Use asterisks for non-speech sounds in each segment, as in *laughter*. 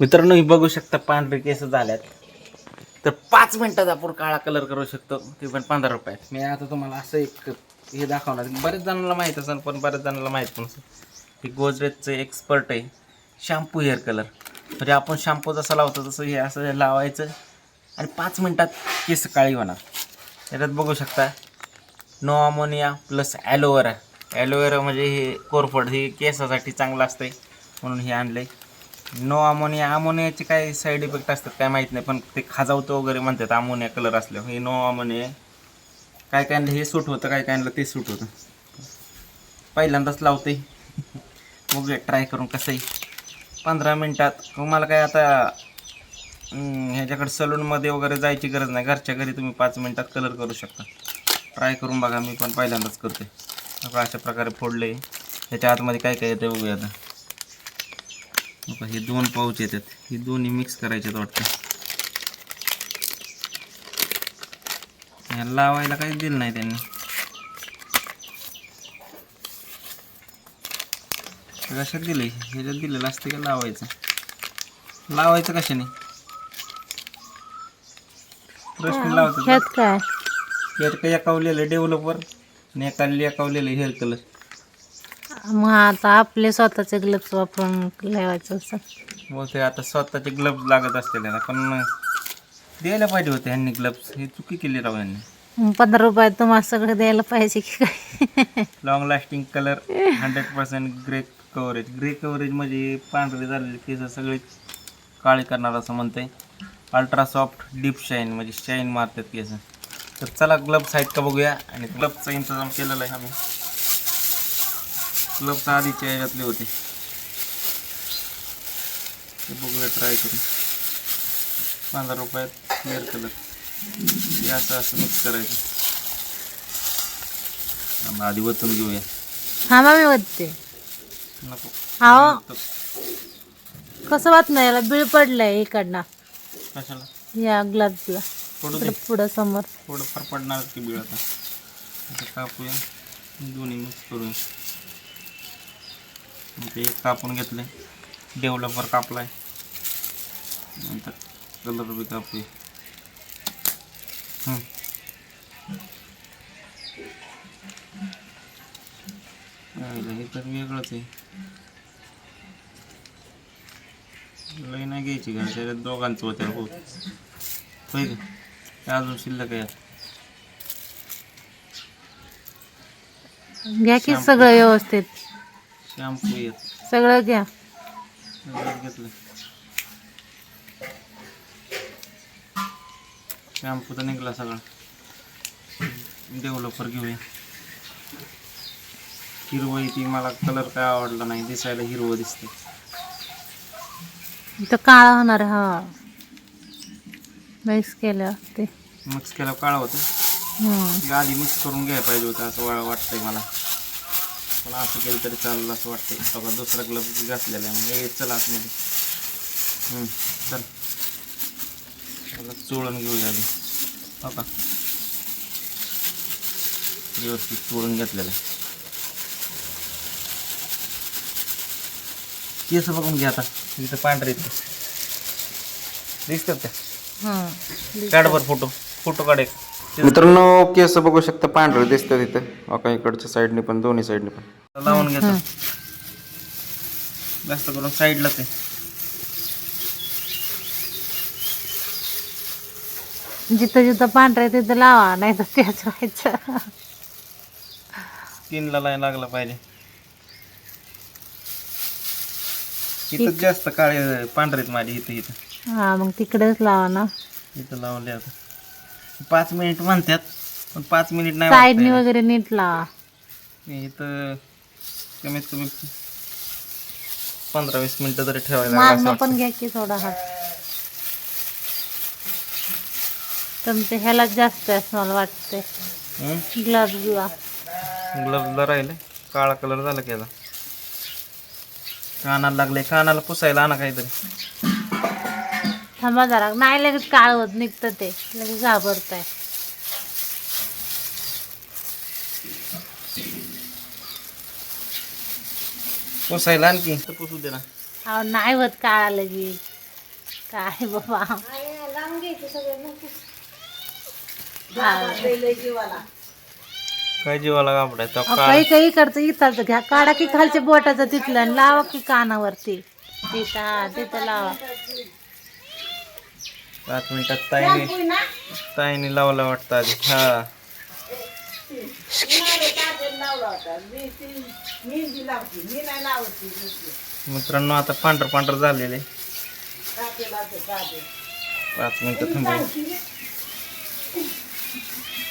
मित्रांनो ही बघू शकता पांढरे केस झाल्यात. तर पाच मिनटात आपण काळा कलर करू शकतो. ते पण पंधरा रुपयात. मी आता तुम्हाला असं एक हे दाखवणार बऱ्याच जणांना माहीत असेल पण बऱ्याच जणांना माहीत पण हे गोजरेजचं एक्सपर्ट आहे. शॅम्पू हेअर कलर म्हणजे आपण शॅम्पू जसा लावतो तसं हे असं लावायचं. आणि पाच मिनटात केस काळी होणार. त्याच्यात बघू शकता. No ammonia plus aloe vera aloe vera म्हणजे हे कोरफड हे केसासाठी चांगलं असतंय. म्हणून हे आणलं आहे नो अमोनिया अमोनियाचे काय साईड इफेक्ट असतात काय माहीत नाही पण ते खाजावतं वगैरे म्हणतात अमोनिया कलर असल्यावर. हे नो अमोनिया आहे. काय काय हे सूट होतं काय काय ते सूट होतं. पहिल्यांदाच लावते बघूया ट्राय करून कसंही पंधरा मिनटात. मला काय आता ह्याच्याकडे सलूनमध्ये वगैरे जायची गरज नाही. घरच्या घरी तुम्ही पाच मिनटात कलर करू शकता. ट्राय करून बघा मी पण पहिल्यांदाच करते अशा प्रकारे फोडले ह्याच्या आतमध्ये काय काय येते बघूया आता. बघा हे दोन पाऊच येतात. हे दोन्ही मिक्स करायचे वाटतं. ह्याला लावायला काही दिलं नाही त्यांनी. कशात दिले ह्याच्यात दिलेलं असतं का लावायचं? लावायचं कशाने? प्रश्न लावतात ह्यात काय? एकावलेलं डेव्हलपर आणि एकावलेलं हेअर कलर मग आता आपले स्वतःचे ग्लव्स वापरून लावायचं असं मग ते आता स्वतःचे ग्लव्स लागत असतील त्याला. पण द्यायला पाहिजे होते ह्यांनी ग्लव्स हे चुकी केली राव यांनी मग पंधरा रुपयात तुम्हाला सगळं द्यायला पाहिजे की काय? Long lasting colour hundred percent grey coverage grey coverage म्हणजे पांढरे झालेले केस सगळे काळे करणार असं म्हणते अल्ट्रा सॉफ्ट डीप शाईन म्हणजे शाईन मारतात केस. तर चला ग्लव्स आहेत का बघूया. आणि ग्लव्सचा इंतजाम केलेला आहे आम्ही. ग्लव्स आधीच्या ह्याच्यातले होते. ते बघूया ट्राय करून. पंधरा रुपयात हेअर कलर हे असं असं मिक्स करायचं. आम्ही आधी वतून घेऊया. हा मग मी होते नको. अहो कसं वाट नाही याला? बिळ पडलंय इकडनं. कशाला? या ग्लव्सला पडू दे. पुढं समोर. थोडं फार पडणार की बिळ आता. आता कापूया. दोन्ही मिक्स करूया. ते कापून घेतले डेव्हलपर कापलाय. नंतर कलर बी कापूया. हे तर वेगळंच आहे. लई नाही घ्यायची का? त्याच्यात दोघांचं होत्या हो. होय का? अजून शिल्लक आहे घ्या की सगळं व्यवस्थित. शॅम्पू येत. सगळं घ्या. घेतलं. शॅम्पू तर निघाला सगळा. डेव्हलपर घेऊया. हिरवं ती. मला कलर काय आवडला नाही. दिसायला हिरवं दिसते इथं काळा होणार हा. मिक्स केलं ते. मिक्स केल्यावर काळं होतं. आधी मिक्स करून घ्यायला पाहिजे होतं असं वाटतंय मला. पण असं केलं तरी चाललं असं वाटतंय. बघा दुसरा ग्लव्ह घातलेला आहे. म्हणजे चला आतमध्ये. चल. त्याला चोळून घेऊया आधी हो का व्यवस्थित चोळून घेतलेलं आहे. केस बघून घ्या आता. इथं पांढरे. दिसतात हम्म. काढ बरं फोटो फोटो काढ एक. मित्रांनो केस बघू शकता पांढरे दिसतात इथं बघा इकडच्या साईडने पण दोन्ही साईडने पण. लावून घेतो जास्त करून साईडला ते. जिथं जिथं पांढरं आहे तिथं लावा नाही तर त्याच व्हायचं. स्किनला लाईन लागला पाहिजे. इथं जास्त काळे पांढरेत माझे इथं इथं. हा मग तिकडेच लावा ना. इथं लावले आता. पाच मिनिट म्हणतात पण पाच मिनिट नाही साईडनी वाटतंय. वगैरे नीट लावा इथं कमीत कमी पंधरा वीस मिनिटं तरी ठेवायला लागलं असं मागणं वाटतं. पण घ्या की थोडा हात. तुमच्या ह्याला जास्त आहे असं मला वाटतंय. ग्लव्जला राहिले. काळा कलर झाला की याचा कानाला लागले. कानाला पुसायला आणा काहीतरी. थांबा जरा. नाही लगेच काळ होत निघतं ते. लगेच घाबरत आहे पुसायला आणखी. पुसू दे ना. अहो नाही होत काळा लगेच काय बाबा. काय जीवाला घाबरायचा? अहो, काळ. काही काही करतं. इथं घ्या. काढा की खालच्या बोटाचं तिथलं. आणि लावा की कानावरती. तिथं हा तिथं लावा. पाच मिनिटात ताईने ताईने लावला वाटतं आधी. हा. मित्रांनो आता पांढर पांढर झालेले पाच मिनिटं थांबू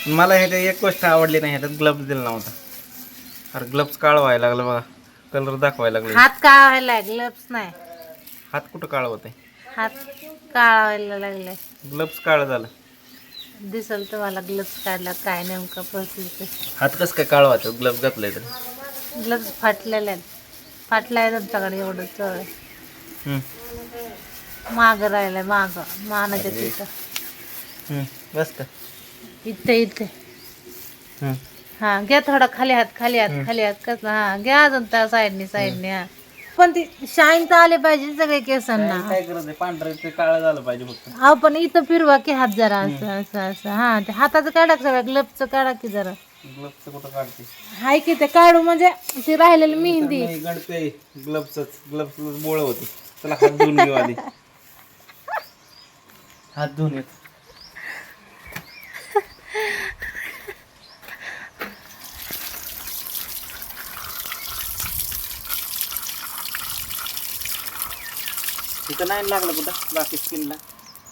मला ह्याच्यात एक गोष्ट आवडली नाही ह्याच्यात ग्लव्स दिला नव्हता. अरे ग्लव्स काळ व्हायला लागलं बघा. कलर दाखवायला लागले. हात काळायला ग्लव्स नाही. हात कुठं काळ होते हात काळायला लागले ग्लव्स काळ झालं. दिसल तुम्हाला ग्लव्स काढला काय नेमका प्रोसेस हात कसं काय काळ व्हायचं? ग्लव्स घातले तर. ग्लव्स फाटलेले आहेत. फाटला आहे तुमच्याकडे एवढं चळ माग राहिलंय माग. मानाच्या तिथं. बस का? इथे इथे. हम्म. हा घ्या थोडा खाली हात खाली हात खाली हात. कसला हा घ्या अजून त्या साईडने साईडने हा. पण ती शाईन तर आले पाहिजे सगळे केसांना. काय पांढरं ते काळं झालं पाहिजे फक्त. अहो पण इथं फिरवा की हात जरा असं असं असं. हा ते हाताचं काढा की सगळं काढा की जरा. कुठं काढते? हाय की ते काढू म्हणजे ती राहिलेली मेहंदी. नाही ग्लव्सच ग्लव्स बोळ होते. चला हात धुवून घेऊ आधी. *laughs* हात धुवून येत. तिथं नाही लागलं कुठं? बाकी स्किनला.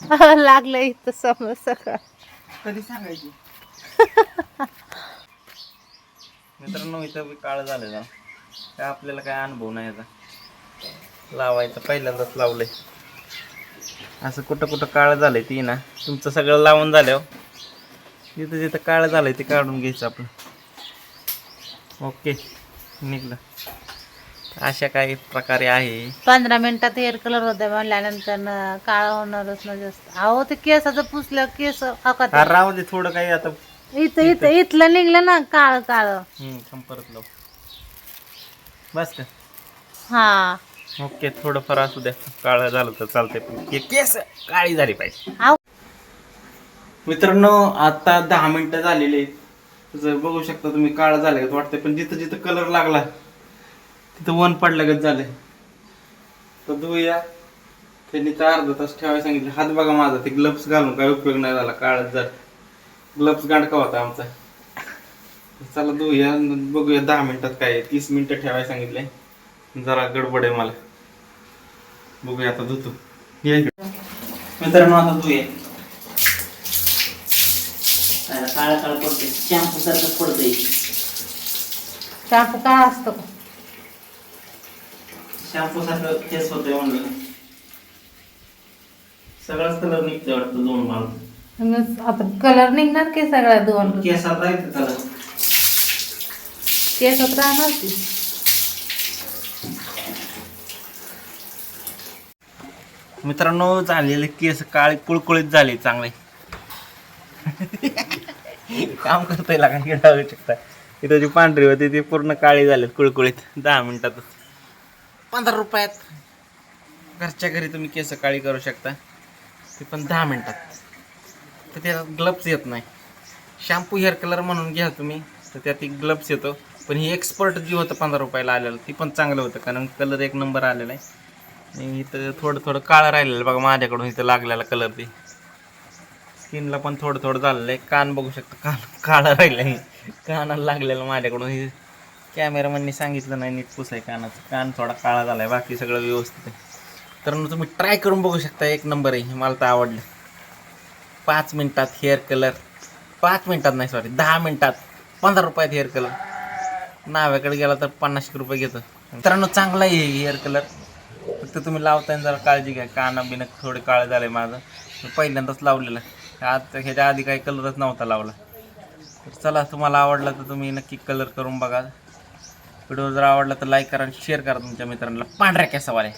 *laughs* लागलं इथं समोर सगळं. कधी सांगायची? *laughs* मित्रांनो इथं बी काळ झालं ना काय आपल्याला काय अनुभव नाही याचा लावायचं पहिल्यांदाच लावलंय. असं कुठं कुठं काळ झालंय ती ना. तुमचं सगळं लावून झाल्यावर जिथं जिथं काळ झालंय ते काढून घ्यायचं आपलं. ओके निघलं. अशा काही प्रकारे आहे. पंधरा मिनिटात हेअर कलर होते म्हणल्यानंतर काळा होणारच ना जास्त. अहो ते केसाचं पुसलं केस हा राहू दे थोडं काही आता. इथं इथं इथलं निघलं ना काळ काळ. हम्म, थांब परत लाव. बस का? हा. ओके थोडंफार असू द्या. काळं झालं तर चालतंय. पण के- केस काळी झाली पाहिजे. अहो. मित्रांनो आता दहा मिनिटं झालेली आहेत. जर बघू शकता तुम्ही काळं झालं वाटतंय. पण जिथं जिथं कलर लागला तिथं वन पडल्यागत झालंय. तर धुया त्यांनी तर अर्धा तास ठेवायला सांगितलं हात बघा माझा ते ग्लव्स घालून काय उपयोग नाही झाला काळच जर ग्लव्स गांडका होता आमचा. चला धुया बघूया दहा मिनिटात काय. तीस मिनिटं ठेवायला सांगितलंय जरा गडबड आहे मला. बघूया आता धुतो. ये. मित्रांनो आता धुया काळा काळ पडते शॅम्पू सारखं पडतंय. शॅम्पू काय असतो? शॅम्पू सारखं केस होतंय म्हणलं. सगळाच कलर निघतोय वाटतं दोन माल. मग आता कलर निघणार की सगळ्या दोन? केसात राहते त्याला केसात राहणार की? मित्रांनो झालेले केस काळे कुळकुळीत झाले चांगले. काम करतोय लागा बघू शकता. इथं जी पांढरी होती ती पूर्ण काळी झाली कुळकुळीत. दहा मिनिटातच. पंधरा रुपयात. घरच्या घरी तुम्ही केस काळी करू शकता. ते पण दहा मिनटात. तर त्याला ग्लब्स येत नाही. शॅम्पू हेअर कलर म्हणून घ्या तुम्ही. तर त्यात एक ग्लब्स येतो. पण ही एक्सपर्ट जी होतं पंधरा रुपयाला आलेलं ती पण चांगलं होतं. कारण कलर एक नंबर आलेला आहे. आणि इथं थोडं थोडं काळं राहिलेलं बघा माझ्याकडून इथं लागलेला कलर ते. स्किनला पण थोडं थोडं झालेलं आहे. कान बघू शकता. कान काळं राहिलं आहे कानाला लागलेलं माझ्याकडून. हे कॅमेरामॅननी सांगितलं नाही नीट पुसाय कानाचं. कान थोडा काळा झाला आहे बाकी सगळं व्यवस्थित आहे. तर मग तुम्ही ट्राय करून बघू शकता एक नंबर आहे मला तर आवडलं. पाच मिनटात हेअर कलर पाच मिनटात नाही सॉरी दहा मिनटात. पंधरा रुपयात हेअर कलर नाव्याकडे गेला तर पन्नास रुपये घेतो. मित्रांनो चांगला आहे हेअर कलर फक्त तुम्ही लावताना जरा काळजी घ्या. काना बिनं थोडे काळं झालंय माझं. पहिल्यांदाच लावलेलं. आता ह्याच्या आधी काही कलरच नव्हता लावला. तर चला तुम्हाला आवडला तर तुम्ही नक्की कलर करून बघा. व्हिडिओ जर आवडला तर लाईक करा आणि शेअर करा तुमच्या मित्रांना. पांढऱ्या केसावाले.